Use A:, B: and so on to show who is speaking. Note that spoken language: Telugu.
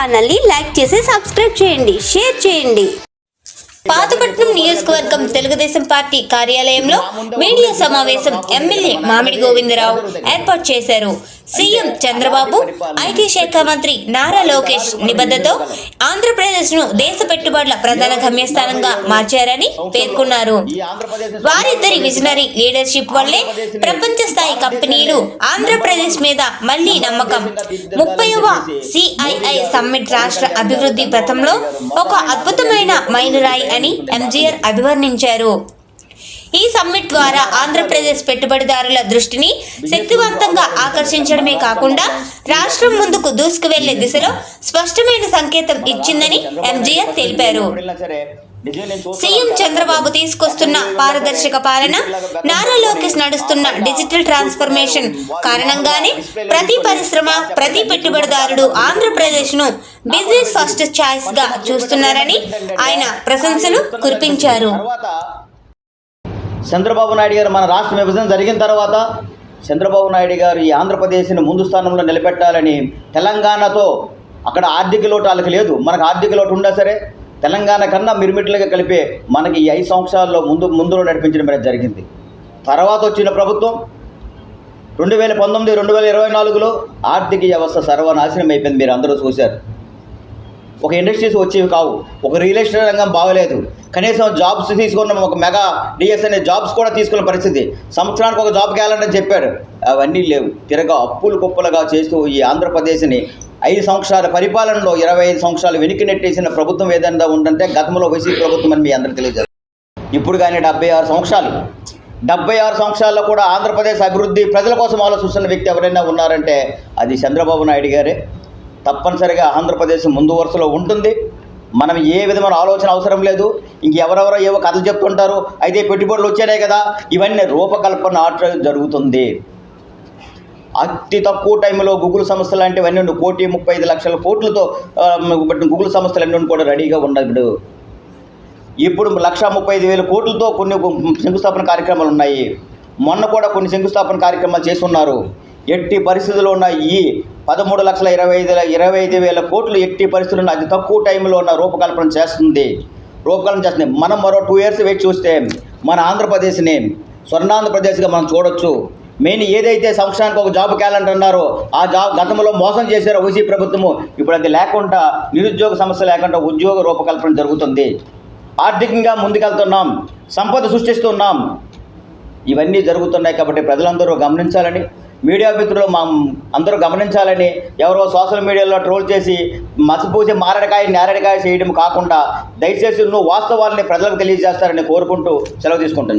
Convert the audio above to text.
A: ఛానల్ని లైక్ చేసి సబ్స్క్రైబ్ చేయండి షేర్ చేయండి. పాతపట్నం నియోజకవర్గం తెలుగుదేశం పార్టీ కార్యాలయంలో మీడియా సమావేశం ఎమ్మెల్యే మామిడి గోవిందరావు ఏర్పాటు చేశారు. సీఎం చంద్రబాబు ఐటీ శాఖ మంత్రి నారా లోకేష్ నిబద్ధతో ఆంధ్రప్రదేశ్ను దేశ పెట్టుబడుల ప్రధాన గమ్యస్థానంగా మార్చారని పేర్కొన్నారు. వారిద్దరి విజనరీ లీడర్షిప్ వల్లే ప్రపంచ స్థాయి కంపెనీలు ఆంధ్రప్రదేశ్ మీద మళ్ళీ నమ్మకం ముప్పైవ సిఐఐ సమ్మిట్ రాష్ట్ర అభివృద్ధి పథంలో ఒక అద్భుతమైన మైలురాయి అని ఎంజీఆర్ అభివర్ణించారు. ఈ సమ్మిట్ ద్వారా ఆంధ్రప్రదేశ్ పెట్టుబడిదారుల దృష్టిని శక్తివంతంగా ఆకర్షించడమే కాకుండా రాష్ట్రం ముందుకు దూసుకువెళ్ళే దిశలో స్పష్టమైన సంకేతం ఇచ్చిందని ఎంజీఆర్ తెలిపారు. సీఎం చంద్రబాబు తీసుకొస్తున్న పారదర్శక పాలన నారా లోకేష్ నడుస్తున్న డిజిటల్ ట్రాన్స్ఫర్మేషన్ కారణంగానే ప్రతి పరిశ్రమ ప్రతి పెట్టుబడిదారుడు ఆంధ్రప్రదేశ్ను బిజినెస్ ఫస్ట్ ఛాయిస్గా చూస్తున్నారని ఆయన ప్రశంసలు కురిపించారు.
B: చంద్రబాబు నాయుడు గారు మన రాష్ట్ర విభజన జరిగిన తర్వాత చంద్రబాబు నాయుడు గారు ఈ ఆంధ్రప్రదేశ్ని ముందు స్థానంలో నిలబెట్టాలని తెలంగాణతో అక్కడ ఆర్థిక లోటు వాళ్ళకి లేదు. మనకు ఆర్థిక లోటు ఉన్నా సరే తెలంగాణ కన్నా మిరుమిట్లుగా కలిపే మనకి ఈ ఐదు సంవత్సరాల్లో ముందు ముందులో నడిపించడం అనేది జరిగింది. తర్వాత వచ్చిన ప్రభుత్వం రెండు వేల పంతొమ్మిది రెండు వేల ఇరవై నాలుగులో ఆర్థిక వ్యవస్థ సర్వనాశనం అయిపోయింది. మీరు అందరూ చూశారు. ఒక ఇండస్ట్రీస్ వచ్చేవి కావు. ఒక రియల్ ఎస్టేట్ రంగం బాగలేదు. కనీసం జాబ్స్ తీసుకున్న ఒక మెగా డిఎస్ అనే జాబ్స్ కూడా తీసుకున్న పరిస్థితి. సంవత్సరానికి ఒక జాబ్ వెళ్ళాలని చెప్పాడు. అవన్నీ లేవు. తిరగ అప్పులు కుప్పలుగా చేస్తూ ఈ ఆంధ్రప్రదేశ్ని ఐదు సంవత్సరాల పరిపాలనలో ఇరవై ఐదు సంవత్సరాలు వెనక్కి నెట్టేసిన ప్రభుత్వం ఏదైనా ఉందంటే గతంలో వైసీపీ ప్రభుత్వం అని మీ అందరికీ తెలియజేస్తారు ఇప్పుడు కానీ డెబ్బై ఆరు సంవత్సరాలు. డెబ్బై ఆరు సంవత్సరాల్లో కూడా ఆంధ్రప్రదేశ్ అభివృద్ధి ప్రజల కోసం ఆలోచిస్తున్న వ్యక్తి ఎవరైనా ఉన్నారంటే అది చంద్రబాబు నాయుడు గారే. తప్పనిసరిగా ఆంధ్రప్రదేశ్ ముందు వరుసలో ఉంటుంది. మనం ఏ విధమైన ఆలోచన అవసరం లేదు. ఇంకెవరెవరో ఏవో కథలు చెప్తుంటారు. అయితే పెట్టుబడులు వచ్చాయి కదా. ఇవన్నీ రూపకల్పన ఆట జరుగుతుంది. అతి తక్కువ టైంలో గూగుల్ సంస్థలు లాంటివన్నీ కోటి ముప్పై ఐదు లక్షల కోట్లతో గూగుల్ సంస్థలు అన్నీ కూడా రెడీగా ఉండదు ఇప్పుడు ఇప్పుడు లక్ష ముప్పై ఐదు వేల కోట్లతో కొన్ని శంకుస్థాపన కార్యక్రమాలు ఉన్నాయి. మొన్న కూడా కొన్ని శంకుస్థాపన కార్యక్రమాలు చేస్తున్నారు. ఎట్టి పరిస్థితుల్లో ఉన్న ఈ పదమూడు లక్షల ఇరవై ఐదు ఇరవై ఐదు వేల కోట్లు ఎట్టి పరిస్థితుల్లో అతి తక్కువ టైంలో ఉన్న రూపకల్పన చేస్తుంది. రూపకల్పన చేస్తుంది. మనం మరో టూ ఇయర్స్ వెయిట్ చూస్తే మన ఆంధ్రప్రదేశ్ని స్వర్ణాంధ్రప్రదేశ్గా మనం చూడొచ్చు. మెయిన్ ఏదైతే సంవత్సరానికి ఒక జాబ్ క్యాలెండర్ అన్నారో ఆ జాబ్ గతంలో మోసం చేశారో వైసీ ప్రభుత్వము. ఇప్పుడు అది లేకుండా నిరుద్యోగ సమస్య లేకుండా ఉద్యోగ రూపకల్పన జరుగుతుంది. ఆర్థికంగా ముందుకెళ్తున్నాం. సంపద సృష్టిస్తున్నాం. ఇవన్నీ జరుగుతున్నాయి కాబట్టి ప్రజలందరూ గమనించాలని మీడియా మిత్రులు మా అందరూ గమనించాలని ఎవరో సోషల్ మీడియాలో ట్రోల్ చేసి మసిపూసి మారడికాయ నేరడికాయ చేయడం కాకుండా దయచేసి నువ్వు వాస్తవాల్ని ప్రజలకు తెలియజేస్తారని కోరుకుంటూ సెలవు తీసుకుంటున్నాను.